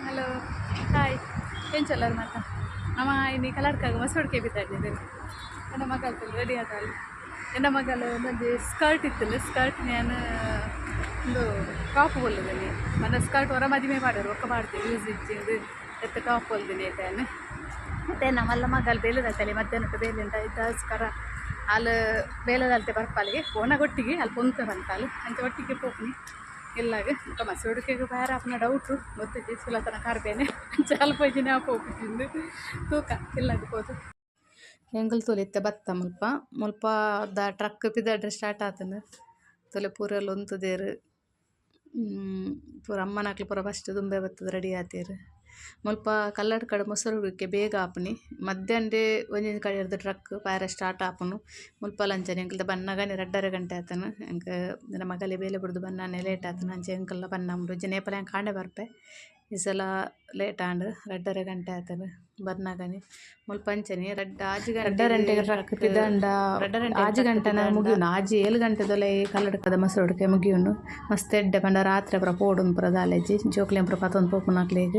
Hello hi ಏನು ಚಲ್ಲರ್ ಮಾತ? ನಮ್ಮ ಇನ್ನು ಕಲರ್ಕಾಗ ಮಸೊಡ್ಕೆ ಬಿದ್ದಾಡಿದ್ದೇವೆ ನನ್ನ ಮಗಲ್ತು ರೆಡಿ ಆದಲ್ಲ ನನ್ನ ಮಗಲು ಒಂದೊಂದು ಸ್ಕರ್ಟ್ ಇತ್ತಲ್ಲ ಸ್ಕರ್ಟ್ ನಾನು ಒಂದು ಟಾಪ್ ಹೊಲಿದ್ದೀನಿ ನನ್ನ ಸ್ಕರ್ಟ್ ಹೊರ ಮದುವೆ ಮಾಡೋರು ಒಕ್ಕ ಮಾಡ್ತೀವಿ ಯೂಸ್ ಇಚ್ಚಿಂದು ಎತ್ತ ಟಾಪ್ ಹೊಲ್ದಿನಿ ಐತೆ ಮತ್ತು ನಮ್ಮಲ್ಲ ಮಗಲ್ ಬೇಲದಲ್ತಲ್ಲಿ ಮಧ್ಯಾಹ್ನ ಬೇಲೆ ಅಂತ ಇದ್ದಸ್ಕರ ಅಲ್ಲಿ ಬೇಲದಲ್ತೆ ಬರ್ಪಾಲಿಗೆ ಒಟ್ಟಿಗೆ ಅಲ್ಲಿ ಪೊಂತ ಬಂತಾಲು ಅಂಚ ಒಟ್ಟಿಗೆ ಪೋಪ್ನಿ ಇಲ್ಲಾಗ ఇంకా మసూడికి ಬೇರೆ ಅಪ್ಪನ ಡೌಟು ಗೊತ್ತಿದ್ದು ಸುಲತನ ಕಾರ್ಬೇನೆ ಸ್ವಲ್ಪ ಜನ ಹೋಗ್ಬಿಟ್ಟಿಂದು ತೂಕ ಇಲ್ಲಾಗ ಹೋದು ಎಂಗಲ್ ತೊಲಿತ್ತೆ ಬತ್ತ ಮುಲ್ಪ ಮುಲ್ಪ ದ ಟ್ರಕ್ ಪಿದಾಡ್ರೆ ಸ್ಟಾರ್ಟ್ ಆತಂದು ತೊಲೆ ಪೂರ ಲೊಂತದೇರು ಪೂರ ಅಮ್ಮನಕ್ಲು ಪೂರ ಫಸ್ಟ್ ದುಂಬೆ ಬತ್ತದ ರೆಡಿ ಆತೇರು ಮುಲ್ಪ ಕಲ್ಲಡ್ ಕಡೆ ಮೊಸರುಗೆ ಬೇಗ ಆಪುನಿ ಮಧ್ಯಾಹ್ನಡೆ ಒಂಜಿನ ಕಡೆ ಹಿಡ್ದು ಟ್ರಕ್ ಪಾರ ಸ್ಟಾರ್ಟ್ ಆಪುನು ಮುಲ್ಪ ಲಂಚನೆ ಎಂಕಲ್ದ ಬನ್ನಗನೆ ರಡ್ಡರೆ ಗಂಟೆ ಆತನು. ಎಂಕ ನನ್ನ ಮಗಲೆ ಬೇಲೆ ಬಿಡ್ದು ಬನ್ನಾನೆ ಲೇಟ್ ಆತನು. ಅಂಚೆ ಅಂಕಲ್ಲ ಬನ್ನ ಮುಡು ಹೆಂಗೆ ಕಾಂಡೆ ಬರ್ಪೆ? ಈ ಸಲ ಲೇಟ್ ಆಂಡ್ ರಡ್ಡೆರೆ ಗಂಟೆ ಆತನು ಬರ್ನಾಗನಿ ಮುಲ್ಪ ಅಂಚನೆ ರಡ್ಡ ಆಜಿ ಗಂಟೆ ರಡ್ಡೆ ಆಜಿ ಗಂಟೆನ ಮುಗಿಯುನು. ಆಜಿ ಏಳು ಗಂಟೆದೊಲೆ ಕಲ್ಲಡ್ಕದ ಮಸರುಡ್ಕೆ ಮುಗಿಯುನು. ಮಸ್ತ್ ಎಡ್ಡೆ ಪಂಡ ರಾತ್ರಿ ಪುರ ಪೋಡುನ್ ಪುರ ದಾಲೆಜಿ. ಜೋಕ್ಲೆನ್ ಪುರ ಪತ್ತೊಂದು ಪೋಪುನಾಕ್ಲೆಗ್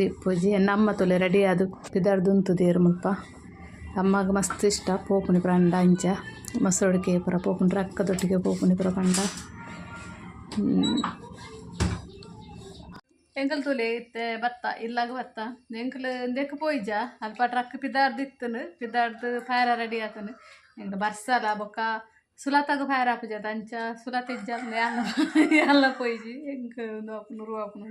ದಿಪ್ಪುಜಿ ಎನ್ನ ಅಮ್ಮ ತೊಲೆ ರೆಡಿ ಅದು ಪಿದಾರ್ದು ದೇರು ಮುಲ್ಪ ಅಮ್ಮಗ ಮಸ್ತ್ ಇಷ್ಟ. ಪೋಪುನಿ ಪಂಡ ಅಂಚ. ಮಸರುಡ್ಕೆ ಪುರ ಪೋಪುನ. ರಕ್ಕದೊಟ್ಟಿಗೆ ಪೋಪುನಿ ಪುರ ಪಂಡ. ಎಂಕಲ್ ತೂಲೆ ಇತ್ತೆ ಬತ್ತ ಇಲ್ಲಾಗ ಬತ್ತ? ಎಂಕಲ್ ಎಂದೆಕ್ ಪೋಯ್ಜ? ಅಲ್ಪ ಟ್ರಕ್ ಪಿದಾರ್ದು ಇತ್ತನು ಪಿದಾರ್ದು ಫೈರ ರೆಡಿ ಆತನು. ಎಂಕ ಬರ್ಸಲ ಬೊಕ್ಕ ಸುಲತಾಗ ಫೈರ್ ಆಪುಜ ಅಂಚ ಸುಲತ ಇಜ್ಜ ಎಲ್ಲ ಪೋಯ್ಜಿ ಎಂಕ ಆಪುನು ರು ಆಪುನು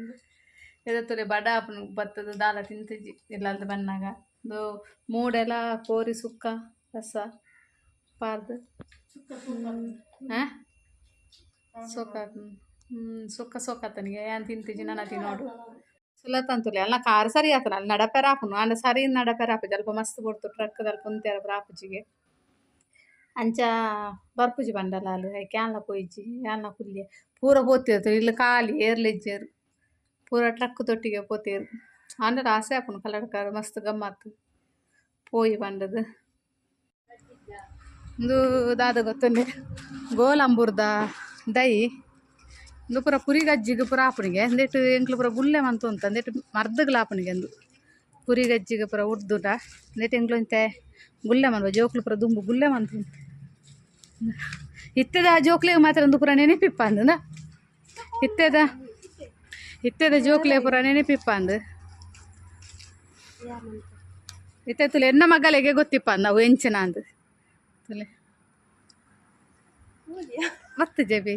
ಎದ ತುಲೆ ಬಡ ಆಪುನು ಭತ್ತದ ದಾಲ ತಿಂತಿಜ್ಜಿ ಇಲ್ಲಲ್ದ ಬನ್ನಾಗ ಇದು ಮೂಡೆಲ್ಲ ಕೋರಿ ಸುಕ್ಕ ರಸ ಪಾರ್ದು ಹಾಂ ಸೊಕ್ಕ. ಸೊಕ್ಕ ಸೊಕ್ಕ ಆತನಿಗೆ. ಏನು ತಿಂತಿಜಿ ನನ್ನ ತಿನ್ನೋಡು ಸುಲತ್ ಅಂತುಲೆ ಅಲ್ಲ ಕಾರ್ ಸರಿ ಆತನ ಅಲ್ಲಿ ನಡಪೆರ ಹಾಪುನು ಅಂಡ ಸರಿ ನಡಪೆರ ಹಾಪುಜಿ ಅಲ್ಪ ಮಸ್ತ್ ಕೊಡ್ತು ಟ್ರಕ್ ಅಲ್ಪ ಕುಂತೇರ ಹಾಪುಜಿಗೆ ಅಂಚ ಬರ್ಪುಜಿ ಬಂಡಲ ಅಲ್ಲಿ ಕ್ಯಾನ್ಲ ಪೋಯ್ಜಿ ಯಾನ್ಲ ಕುಲ್ಲಿ ಪೂರ ಪೋತಿರ್ತು ಇಲ್ಲಿ ಖಾಲಿ ಏರ್ಲಿಜ್ಜೇರು ಪೂರ ಟ್ರಕ್ ತೊಟ್ಟಿಗೆ ಪೋತೇರು. ಅಂದ್ರೆ ಆಸೆ ಆಪುನು ಕಲ್ಲಡ್ಕಾರ ಮಸ್ತ್ ಗಮ್ಮತ್ತು. ಪೋಯಿ ಬಂಡದು ಒಂದು ದಾದ ಗೊತ್ತೊಂದೆ ಗೋಲಂಬುರ್ದ ದೈ. ಇಂದು ಪೂರ ಪುರಿ ಗಜ್ಜಿಗೆ ಪೂರ ಆಪಣಿಗೆ. ಅಂದೇಟು ಎಂಕ್ಲು ಪೂರ ಗುಲ್ಲೆ ಮಂತು ಅಂತ ಅಂದೇಟು ಮರ್ದಗ್ಲ ಆಪಣಿಗೆ ಅಂದು. ಪುರಿ ಗಜ್ಜಿಗೆ ಪೂರ ಉಡ್ದುಟ ಅಂದೇಟು ಎಂಕ್ಲು ಅಂತೆ ಗುಲ್ಲೆ ಮನ್ವ ಜೋಕ್ಲು ಪೂರ ದುಂಬು ಗುಲ್ಲೆ ಮಂತು ಇತ್ತೆದ ಜೋಕ್ಲಿಗೆ ಮಾತ್ರ ಒಂದು ಪುರ ನೆನಪಿಪ್ಪ ಅಂದ ಇತ್ತೆದ ಇತ್ತೆದ ಜೋಕ್ಲೆ ಪೂರ ನೆನಪಿಪ್ಪ ಅಂದು. ಇತ್ತೆ ತುಲೆ ಎನ್ನ ಮಗಲೆಗೆ ಗೊತ್ತಿಪ್ಪ ಅಂದ ಅವು ಎಂಚನ ಅಂದು. ತುಲೆ. ಮತ್ತೆ ಜಬಿ.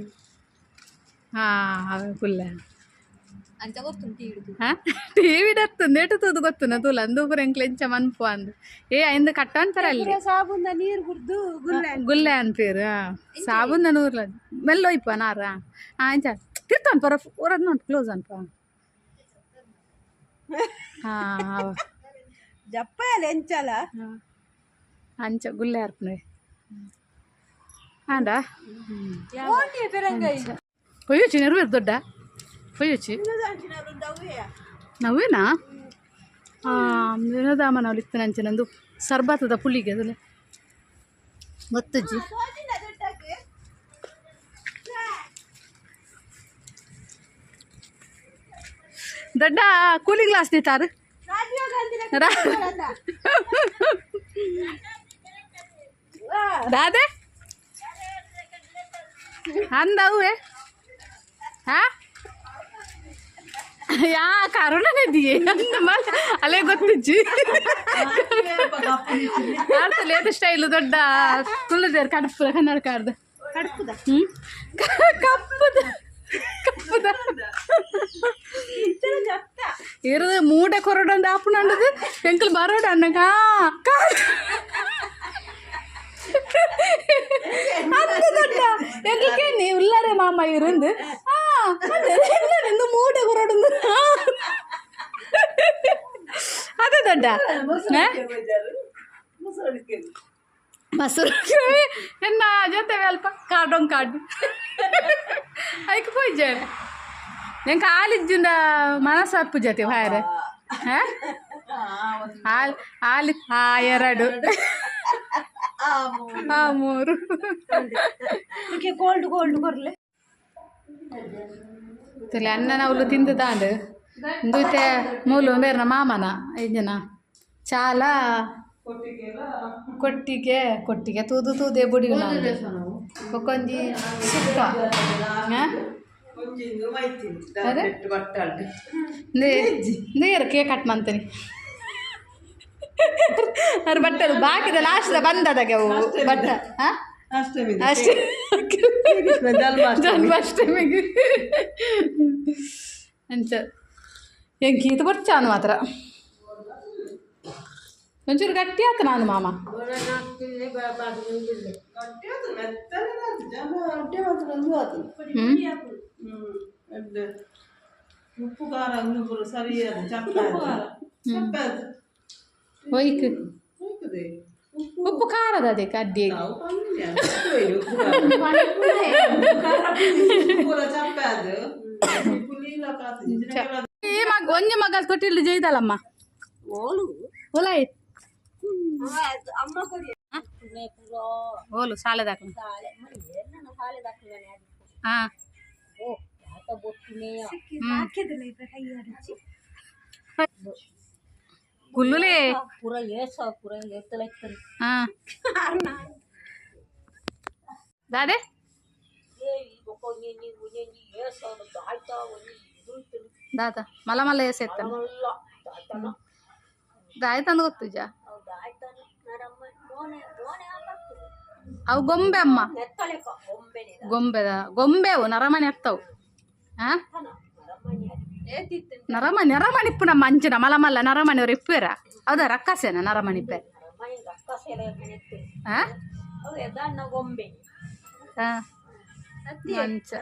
ಹಾಂ ಫುಲ್ಲ ಅಂಚ ಗೊತ್ತುಂಟು ಹಿಡಿದು ಹಾಂ? ಟಿ ವಿ ಡತ್ತು ನೆಟುತ್ತದು ಗೊತ್ತು ನಾ ತುಲ. ಅಂದು ಪೂರ ಎಂಕ್ಲು ಎಂಚ ಮನ್ಪು ಅಂದು. ಏ ಐಂದ ಕಟ್ಟ ಅಂತಾರ ಅಲ್ಲಿ. ಸಾಬೂನ ನೀರು ಕುಡ್ದು ಗುಲ್ಲೆ ಅಂತೀರು. ಸಾಬೂನ ನೂರ್ಲ. ಮೆಲ್ಲೋಯ್ಪ ನಾರ. ಹಾಂ ಅಂಚ ತಿರ್ತಾನ್ ಪರ ಊರದ್ ನೋಡಿ ಕ್ಲೋಸ್ ಅನ್ಪ. ಹಾಂ ಎಂಚಲ ಅಂಚ ಗುಲ್ಲೆ ಅರ್ಪಣೆ. ಆಂಡ ಕೊಯ್ಯು ಚಿನ್ನರು ದೊಡ್ಡ ಕೊಯ್ಯುಚಿ ನಾವೇನಾ ವಿನೋದಾಮ ನಾವು ಲಿಕ್ತಾನೆ ಅಂಚಿನಂದು ಸರ್ಬಾತದ ಪುಲಿಗೆ ಅದಲ್ಲ ಗೊತ್ತಜ್ಜಿ ದೊಡ್ಡ ಕೂಲಿಂಗ್ ಗ್ಲಾಸ್ ನೀತಾರು ರಾಧೆ? ಅಂದವೇ ಯಾ ಕರುಣನೇ ದಿಯೇ ಅಲ್ಲೇ ಗೊತ್ತಿಜ್ಜಿ ಲೇಟ್ ಸ್ಟೈಲು ದೊಡ್ಡ ತುಳಿದೇರು ಕಡುಪು ಕನ್ನಡ ಕಾರ್ದು ಹ್ಞೂ ಕಪ್ಪುದ ಕಪ್ಪುದ ಇರದು ಮೂಡೆ ಕೊರಡೊಂದು ಆಪುನಂಡದು ಎಂಕಲ್ ಬರೋಡ ಅನ್ನಗ அந்த தொட்டா எங்களுக்கு நீ உள்ளார மாமா இருந்து இந்த மூட்டை குரோடு அது தொட்டா மசூர் என்ன ஜொத்த வேல்ப காடும் காடு அதுக்கு போய் ஜேரே ഞാൻ കാലിജിന്റെ മനസ്സപ്പു ജാതി ഭാര ആ ആൽ ആൽ ആ ಎರಡು ಮಾಮೂರು ಕೋಲ್ಡ್ ಕೋಲ್ಡ್ ಕೊರ್ಲೆ ತಲೆ ಅಣ್ಣನ ಅವಳು ತಿಂದು ತಾಂಡು ದೂತೆ ಮೂಲು ಬೇರ್ನ ಮಾಮನ ಐದನ ಚಾಲ. ಕೊಟ್ಟಿಗೆ ಕೊಟ್ಟಿಗೆ. ತೂದು ತೂದೆ ಬುಡಿ ಒಕ್ಕೊಂಜಿ ಸುಕ್ಕ. ನೀರು ಕೇಕ್ ಕಟ್ ಮಾಡ್ತೀನಿ? ಅವ್ರ ಬಟ್ಟಲು ಬಾಕಿದ ಲಾಸ್ಟ್ ಬಂದದಾಗೆ ಅವು ಬಟ್ಟ ಹಾಂ ಅಷ್ಟೇ ಜನ್ಮಾಷ್ಟಮಿಗೆ ಅಂಚ ಎಂಕೀತ ಬರ್ಚಾನು ಮಾತ್ರ ಒಂಚೂರು ಗಟ್ಟಿ ಆತ ನಾನು ಮಾಮ ಹ್ಞೂ ಉಪ್ಪು ಖಾರ ಇನ್ನೊಬ್ಬರು ಸರಿಯಾದ ಚಪ್ಪಾದ ಚಪ್ಪಾದ ಒಯ್ಕ್ ಹೋಗ್ತದೆ ಉಪ್ಪು ಖಾರದ ಅದಕ್ಕೆ ಅಡ್ಡಿ ನಾವು ಕಮ್ಮಿ ಉಪ್ಪು ಖಾರ ಚಪ್ಪಾದ ಉಪ್ಪು ನೀಲ ಕಾತು ಈ ಮಗ ಒಂಜಿ ಮಗಲ್ ತೊಟ್ಟಿಲ್ ಜೈದಲ್ಲಮ್ಮ ಓಲು ಓಲಾಯ್ ಅಮ್ಮ ಕೊಡಿ ಓಲು ಸಾಲೆ ದಾಖಲ ಸಾಲೆ ಎನ್ನ ಸಾಲೆ ದಾಖಲೆ ಹಾಂ ಓ ಕುಲ್ಲುಲೇ? ಪೂರ ಏಸ ಪೂರ ಎತ್ತಲೆತ್ತರಿ ಹಾಂ. ದಾದೆ? ಗೊತ್ತಿಜ ಅವು ಗೊಂಬೆ ಅಮ್ಮ. ದಾಯ್ತ ಗೊಂಬೆ ಇದು ನರಮನೆ ಎತ್ತವು. ಮಲ ನರಮಣಿ ನರಮಣಿಪ್ಪುನ ಮಂಚಿನ ಮರಮಣಿ ನರಮಣಿ ಅವ್ರು ಇಪ್ಪೇರ ಹೌದಾ ರಕ್ಕಸೇನ ಹಾಂ ಮಂಚ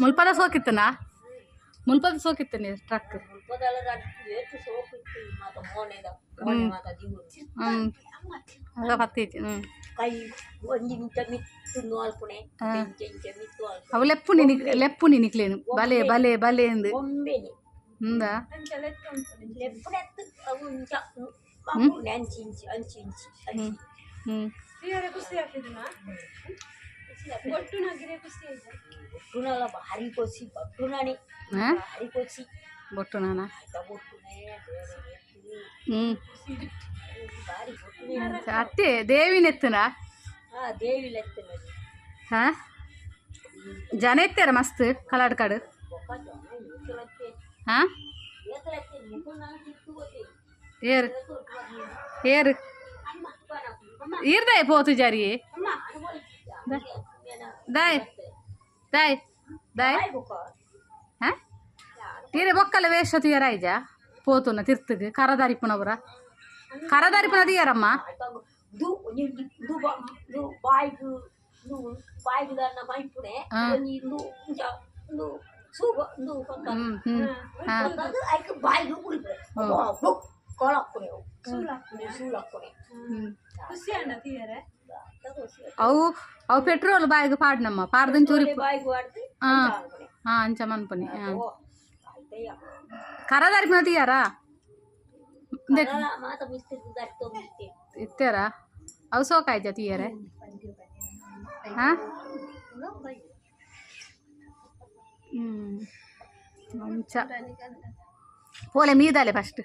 ಮುಲ್ಪದ ಸೋಕಿತ್ತನ? ಮುಲ್ಪದ ಟ್ರಕ್ ಮೋನೆ ಮಾತ ದಿವು ಹ್ಞೂ ಹ್ಞೂ ಕೈ ಒಂಜಿ ಇಂಚ ಮಿತ್ತು ನೋಲ್ಪುಣೆ ಹಾ. ಇಂಚ ಇಂಚ ಮಿತ್ತು ಅಲ್ಪ ಅವು ಲೆಪ್ಪು ನಿನಿ ಲೆಪ್ಪು ನಿನಿಕ್ಲೇನು ಬಲೆ ಬಲೆ ಬಲೆ ಎಂದು ಗೊಂಬೆನೆ ಹ್ಞೂದಾ ಲೆಪ್ಪುನೆತ್ತು ಅವು হ্যাঁ জানেই তো মস্ত কালার কার্ড হ্যাঁ ఏరు ఏరు ఈరదాయి పోతు జరి దాయ్ దాయ్ దాయ్ తీరే బొక్కల వేస్ట్ తీయరా ఇజా పోతున్నా తిరుతుంది కర్ర దారిపునవురా కర్ర దారిపున తీయరమ్మా du ni du ba du bai du du bai du dan nama ipune ni du ja du suba du kata kata aku bai du pun bok kolak pune sulak pune sulak pune khusyah nanti ya re ಅವು ಅವು petrol ಬಾಯಿಗೆ ಪಾಡ್ನಮ್ಮ ಪಾಡ್ದನ್ ಚೂರಿ ಹಾಂ ಹಾಂ ಅಂಚಮನ್ ಪನಿ ಹಾಂ ಕರದಾರಿಕೆ ನೋತಿಯಾರಾ અવસો કાય જતી યાર હા మంచా పోలే మీదాలే ఫస్ట్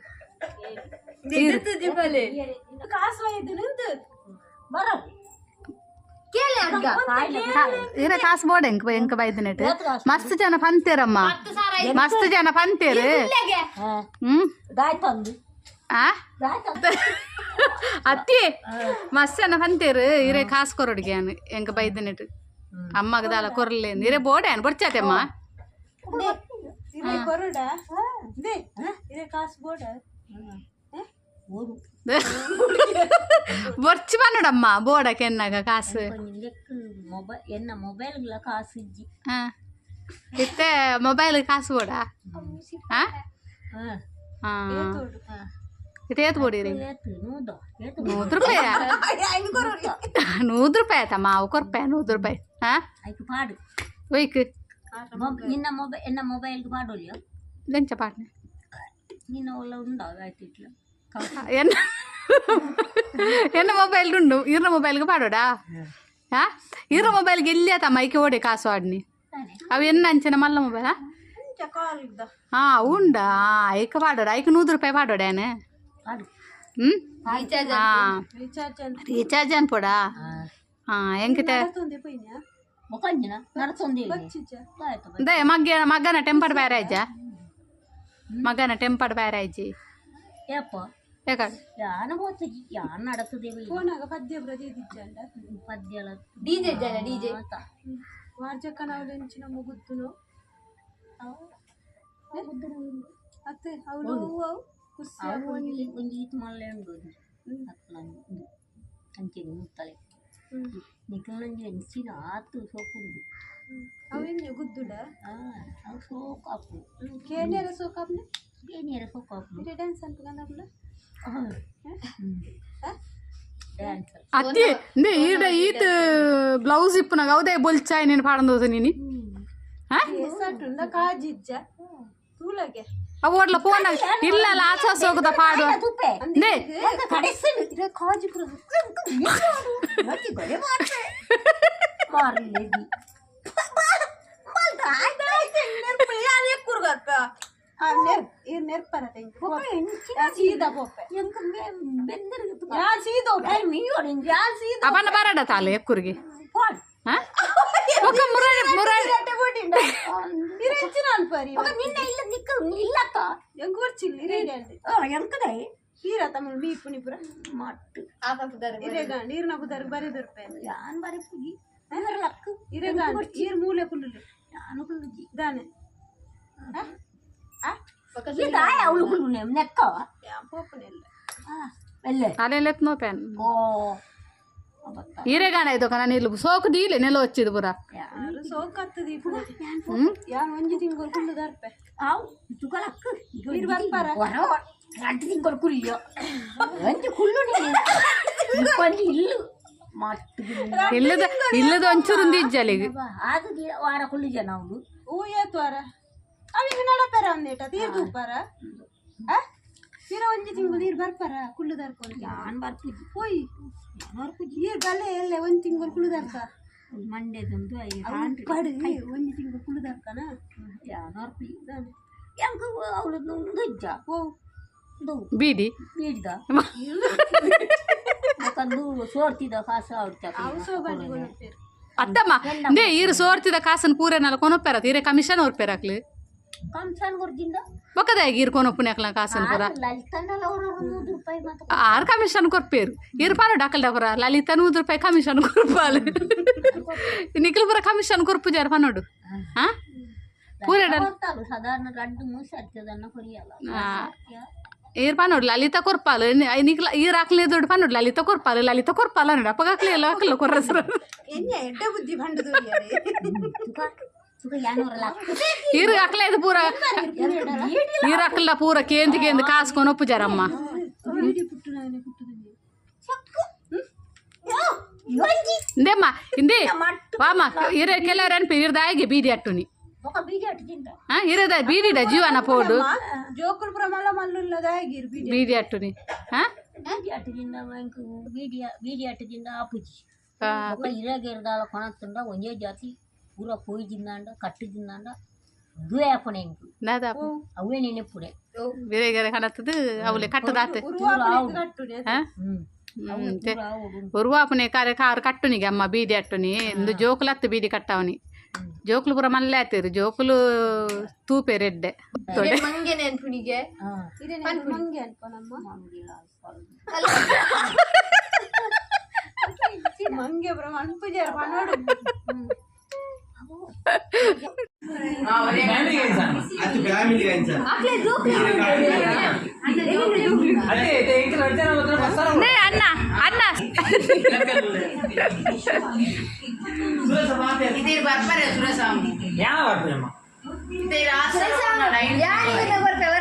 ಇರ ಕಾಸು ಬೋಡ ಎಂಕ ಎಂಕ ಬೈದನೆಟ್ ಮಸ್ತ್ ಜನ ಪಂತೇರಮ್ಮ ಮಸ್ತ್ ಜನ ಪಂತೇರು ಹ್ಮ್ ಅತ್ತಿ ಮಸ್ಸನ ಬಂತೀರು ಇರೇ ಕಾಸು ಕೊರಡಿಗೆ ಅನು ಹೆಂಗ ಬೈದನಿಟ್ಟು ಅಮ್ಮಗದಾಲ ಕೊರಲೆ ಇರೇ ಬೋಡೆ ಅನು ಬರ್ಚಾತೆಮ್ಮ ಬರ್ಚು ಬಂದಡಮ್ಮ ಬೋಡಕ್ಕೆ ಎನ್ನಾಗ ಕಾಸು என்ன மொபைலுக்குள்ள காசு இத்த மொபைலுக்கு காசு போடா ஆ ஆ ಇದು ಏತ್ ಬುಡಿರಿ ನೂರು ರೂಪಾಯಿ ನೂರು ರೂಪಾಯಿ ಆಯ್ತಾ? ಮಾವು ಕೊರ್ಪಾಯ ನೂರು ರೂಪಾಯಿ ಹಾ ಪಾಡು. ಒಯ್ಕ್. ನಿನ್ನ ಮೊಬೈಲ್ ಎನ್ನ ಮೊಬೈಲ್ಗೆ ಪಾಡೋಲಿಯೋ ಲೆಂಚ ಪಾಟ್ನೆ ನಿನ್ನ ಒಲ್ಲ ಉಂಡೋ ಆಯ್ತು ಇಟ್ಲ. ಎನ್ನ? ಎನ್ನ ಮೊಬೈಲ್ ಉಂಡು? ಇರ್ನ ಮೊಬೈಲ್ಗೆ ಪಾಡೋಡಾ? ಹಾ? ಇರ್ನ ಮೊಬೈಲ್ಗೆ ಎಲ್ಲಿ ಆತ ಮೈಕೆ ಓಡಿ ಕಾಸು ಆಡ್ನಿ. ಅವು ಎನ್ನ ಅಂಚನ ಮಲ್ಲ ಮೊಬೈಲ್? ಹಾ ಉಂಡಾ? ಐಕ ಪಾಡೋಡ. ಐಕ ನೂರು ರೂಪಾಯಿ ಪಾಡೋಡೇನೆ రీఛార్జ్ అని పోడా ఎంకితే మగ్గ మగ్గన టెంపర్ బ్యారేజ్ మగ్గన టెంపర్ బ్యారేజ్ డీజే ಅವಳು ಖುಷಿ ಅವಳು ಒಂಜಿ ಒಂಜಿ ಈತ್ ಮಲ್ಲೆ ಉಂಡು ಅಕ್ಕಲ ಅಂಚಿಗೆ ಮುತ್ತಲೆ ನಿಖಲಂಜಿ ಹೆಂಚಿನ ಆತು ಸೋಕುಂಡು ಅವೇನು ಗುದ್ದುಡ ಆ ಅವು ಸೋಕು ಹಾಕು ಕೇಳಿಯರ ಸೋಕಾಪ್ನೆ ಏನಿಯರ ಸೋಕು ಹಾಕು ಇರೇ ಡ್ಯಾನ್ಸ್ ಅಂತ ಕಂಡಪ್ಲ ಡ್ಯಾನ್ಸ್ అత్తి దే ఈడ ఈత్ బ్లౌజ్ ఇప్పున గౌదే బొల్చాయి నేను పాడందోదు నేను ಸಾಟುಂಡ ಕಾಜಿಜ್ಜ ತೂಲಗೆ అవి ఓట్ల ఫోన్ ఇల్ల లాచా సోకుద పాడు ತುಪ್ಪೆ దే ಕಡೆಸಲು ಇರೇ ಓಡ್ಲ ಫೋನ್ ಇಲ್ಲ ಅಲ್ಲ ಆಚೆ ಹೋಗದ ಪಾಡು ಅವನ ಬರಡ ತಾಲ ಎಕ್ಕುರಿಗೆ ಮುರಾಡಿ ಮುರಾಡಿ ನಿನ್ನ ಇಲ್ಲ ನಿಕ್ಕ இல்லத்த எங்க ஊர் சில்லி எங்கதை ಹೀರ ತಮಿಳು ಮೀ ಪುನಿಪುರ ಮಟ್ಟು. ಇರೆಗ ನೀರ್ನ ಬುದಾರಿ ಬರಿದಿರ್ಪೆ ಯಾನ್ ಬರಿ ಪುಗಿ? ಲಕ್ಕು. ಇರೆಗ ನೀರ್ ಮೂಲೆ ಕುಲ್ಲುಲು ನಾನು ಕುಲ್ಲುಜಿ ದಾನೆ. ಅವಳು ಕುಲ್ಲು ನೆಕ್ಕ ಯಾನ್ ಪೋಪನೆಲ್ಲ ಅಲ್ಲೆಲ್ಲ ಎತ್ನೋ ಪೆನ್. ಓ. ಹೀರೆಗಾಣ ಇದು ಕಣ ನಿಲ್ಲು ಸೋಕು ದೀಲೆ ನೆಲ ಹಚ್ಚಿದ್ ಪುರ. ಇಲ್ಲದ ಇಲ್ಲದ ಒಂಚೂರು ಇಜ್ಜಲಿಗೆ ವಾರ ಕುಳ್ಳಿಜ ನಾವು? ಹೂ ಏತು ವಾರ? ಅವಿಗೆ ನಡಪರ ಒಂದೇಟ? ತೀರ್ದು ಪರ ಆ? ಇರ ಒಂಜಿ ತಿಂಗಳು ಇರು ಬರ್ಪಾರ ಕುಳ್ಳು ದರ್ಕೊಂಡು ಯಾನ್ ಎಲ್ಲ ಒಂದು ತಿಂಗಳು ಕುಳ್ಳು ದರ್ಕ ಮಂಡ್ಯದಂದು ಒಂದು ತಿಂಗಳು ದರ್ಕನ ಓ ಬೀಡಿ ಸೋರ್ತಿದ ಕಾಸು ಅವ್ರ ಅತ್ತಮ್ಮ ಸೋರ್ತಿದ ಕಾಸನ್ನು ಪೂರನೆಲ್ಲ ಕೊನೊಪ್ಪಾರ? ತೀರೆ ಕಮಿಷನ್ ಅವ್ರ ಪೇರಾಕ್ಲಿ? ಕಮಿಷನ್ ಕೊಡ್ತಿದ್ದ ಬೊಕ್ಕದಾಗಿ ಇರ್ಕೊಂಡು ಒಪ್ಪುನಕ್ಲ ಕಾಸನ್ಪುರ ಆರು ಕಮಿಷನ್ ಕೊರ್ಪೇರು ಇರ್ಪಾರು ಡಾಕಲ್ಡಪುರ ಲಲಿತ ನೂರು ರೂಪಾಯಿ ಕಮಿಷನ್ ಕೊರ್ಪಾಲು ನಿಖಿಲ್ಪುರ ಕಮಿಷನ್ ಕೊರ್ಪು ಜಾರ ಪನ್ನೋಡು ಹಾ? ಪೂರ ಏರ್ ಪನ್ನೋಡು ಲಲಿತ ಕೊರ್ಪಾಲು ನಿಖಿಲ ಈರ್ ಹಾಕ್ಲಿ ದೊಡ್ಡ ಪನ್ನೋಡು ಲಲಿತ ಕೊರ್ಪಾಲು ಲಲಿತಾ ಕೊರ್ಪಾಲ ನೋಡು. ಅಪ್ಪಗಾಕ್ಲಿ ಎಲ್ಲ ಹಾಕಲ್ಲ ಕೊರ್ರಸ್ರ ಬುದ್ಧಿ ఇరు అక్కలేదు పూర. ఇరు అక్కల పూర కేంది కేంది కాసుకొని ఒప్పు జరమ్మా. ఇందేమ్మా ఇంది. వామ్మా ఈరే కెళ్ళారని ఈరు దాగి బీది అట్టుని. ఇరదా బీడిడ జీవన పోడు. బీది ప్రమాల మల్లుల్లో దాగి బీడి అట్టుని. బీడి అట్టు తిందా ఆపుచి. ఇరగ ఇరదాల కొనత్తుండ ఒంజే జాతి. పూర పోయి జిందాండ కట్టు జిందాండ దుయాపన ఇంకు దాదాపు అవే నేను ఎప్పుడే వేరే గరే కనత్తది అవులే కట్టు దాతే ಕಟ್ಟುನೆ ఆ? ఉమ్, తే. ఉరువాపునే కారే కారు కట్టునిగా అమ్మ బీది అట్టుని ఇందు జోకులు అత్త బీది కట్టావని జోకులు పుర మళ్ళీ అత్తారు జోకులు తూపే రెడ్డే తోడే ಮಂಗೆ नाही अण्णा अण्णा ಯಾವ ಬರ್ತಾರಮ್ಮ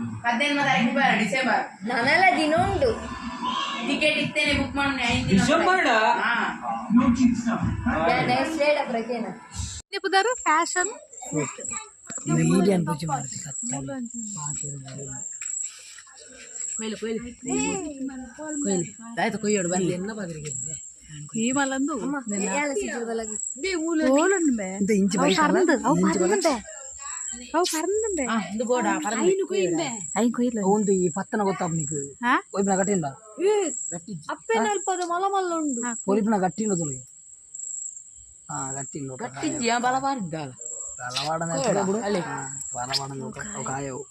ತಿರುಪತಿ ಹೋಗಿ ಹ್ಮ್ ಇದೆಲ್ಲ ನಿಂಬಿದಾಗೆ ಆರು ಸಾವಿರದ ಐನೂರು ತೊಲೆ ಕೊಡ್ಲಿ ಎಲ್ಲ ಜನರಿಗೆ ತಿರುಪತಿ ಹೋದಾಗ ಏನ್ ತಾರೀಕು ಬಾರ ಹದಿನೈದು ತಾರೀಕು ಬಾರ ಡಿಸೆಂಬರ್ ನಾನೆಲ್ಲ ದಿನ ಉಂಟು ಟಿಕೆಟ್ ಇತ್ತೇನೆ ಬುಕ್ ಮಾಡಿ ಐದು ಡಿಸೆಂಬರ್ ಹಾ ನೆಕ್ಸ್ಟ್ ಡೇಟ್ ಪ್ರಕೇನ చెప్తారు ఫ్యాషన్ ఈ మళ్ళందు ಒಂದು ಈ ಪತ್ತನ ಗೊತ್ತಾಪ ನೀಕು ಒಯ್ಬಿನ ಗಟ್ಟಿಂದ ಅಪ್ಪನ ಅಲ್ಪದ ಮಲಮಲ್ಲ ಉಂಡು ಒಯ್ಬಿನ ಗಟ್ಟಿಂದ ತೊಲಗಿ ಹಾ ಗಟ್ಟಿಂದ ಗಟ್ಟಿದ್ಯಾ ಬಲವಾರಿದ್ದಾಗ ಬಲವಾಡನ ಅಲ್ಲಿ ಬಲವಾಡನ ಕಾಯವು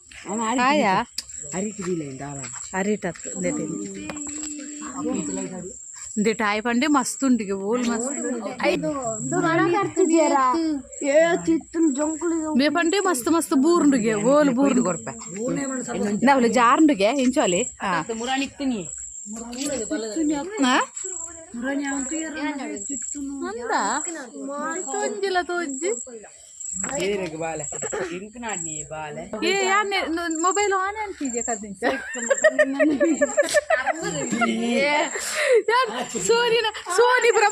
ఇది టైప్ అంటే మస్తు. ఉంటుంది ఓల్ మస్తు మేపంటే మస్తు మస్తు బూరుండుగే ఓలు బూరుండు కొరప నవ్వులు జారుండుగే ఇంచోలి అందా? తొంజిల తొంజి. ಬೇರೆಗೆ ಬಾಲ ಎಂಕ್ ನಾಡ್ನಿ ಬಾಲ ಏ ಯಾನೆ ಮೊಬೈಲ್ ಆನ್ ಅಂತಿದ್ಯಾ ಕದಿನ ಸೋನಿನ ಸೋನಿ ಪುರ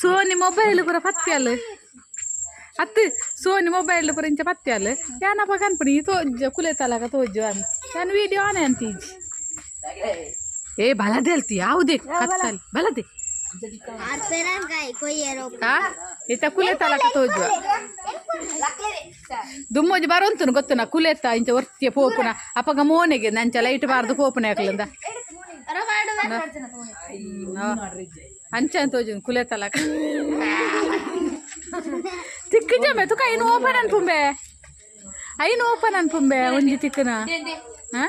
ಸೋನಿ ಮೊಬೈಲ್ ಪುರ ಪತ್ತೆ ಅಲ್ಲ ಅತ್ತು ಸೋನಿ ಮೊಬೈಲ್ ಪುರ ಇಂಚ ಪತ್ತೆ ಅಲ್ಲ ಯಾನಪ್ಪ ಕನ್ಪಣಿ ತೋಜ್ಜ ಕುಲೆತಲಾಗ ತೋಜ್ಜು ಅಂತ ನಾನು ವಿಡಿಯೋ ಆನೆ ಅಂತೀಜಿ ಏ ಬಲದೆ ಅಲ್ತಿ ಯಾವುದೇ ಕತ್ತಲ್ಲಿ ಬಲದೆ ಆ? ಇತ್ತ ಕುಲೆತಲಾಗ ತೋಜು ದುಮ್ಮೋಜಿ ಬರೋಂತನು ಗೊತ್ತುನ? ಕುಲೆತ್ತ ಇಂಚ ಒರ್ತಿಯ ಪೋಪುನ. ಅಪ್ಪಗ ಮೋನೆಗೆ ನಂಚ ಲೈಟ್ ಬಾರ್ದು ಪೋಪುನ ಯಾಕಲಿಂದ? ಅಂಚ ತೋಜು ಕುಲೆತಲಾಗ ತಿಕ್ಕು ಜಮೆ ತುಕ ಐನು ಓಪನ್ ಅನ್ಪುಂಬೆ ಐನು ಓಪನ್ ಅನ್ಪುಂಬೆ ಒಂಜಿ ತಿಕ್ಕನ. ಹಾ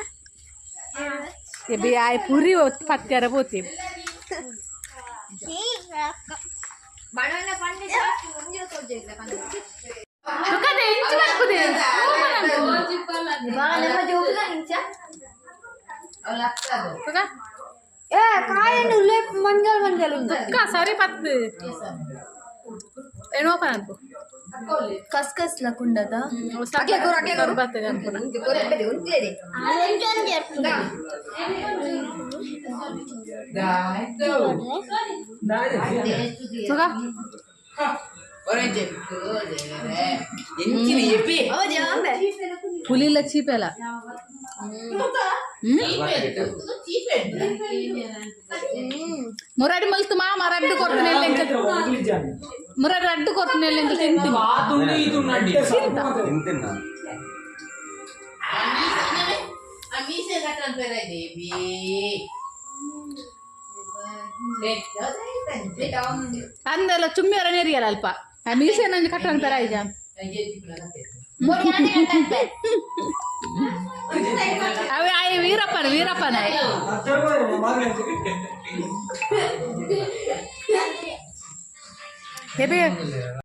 ಬಿ, ಆಯ್, ಪುರಿ ಪತ್ಯಾರ ಪೋತಿ. Bukan, ini cuma aku deh. Oh, mana? Oh, ಕಸ್ಕಸ್ ಲಕುಂಡದ? ಹುಲಿಲ್ಲ ಚೀಪೆಲ್ಲ ಮೊರಾಡಿ ಮಲ್ತು ಮಾ ಮರಾಡಿ ಕೊಡ್ತಾನೆ మరి అది అడ్డు కొట్టిన ఎందుకు తింటున్నా. అందరిలో చుమ్మియారని ఎరియల్ అల్ప? ఆ మీసే నన్ను కట్టను పెరా ఇజా అవి అవి వీరప్పని వీరప్పని. 别动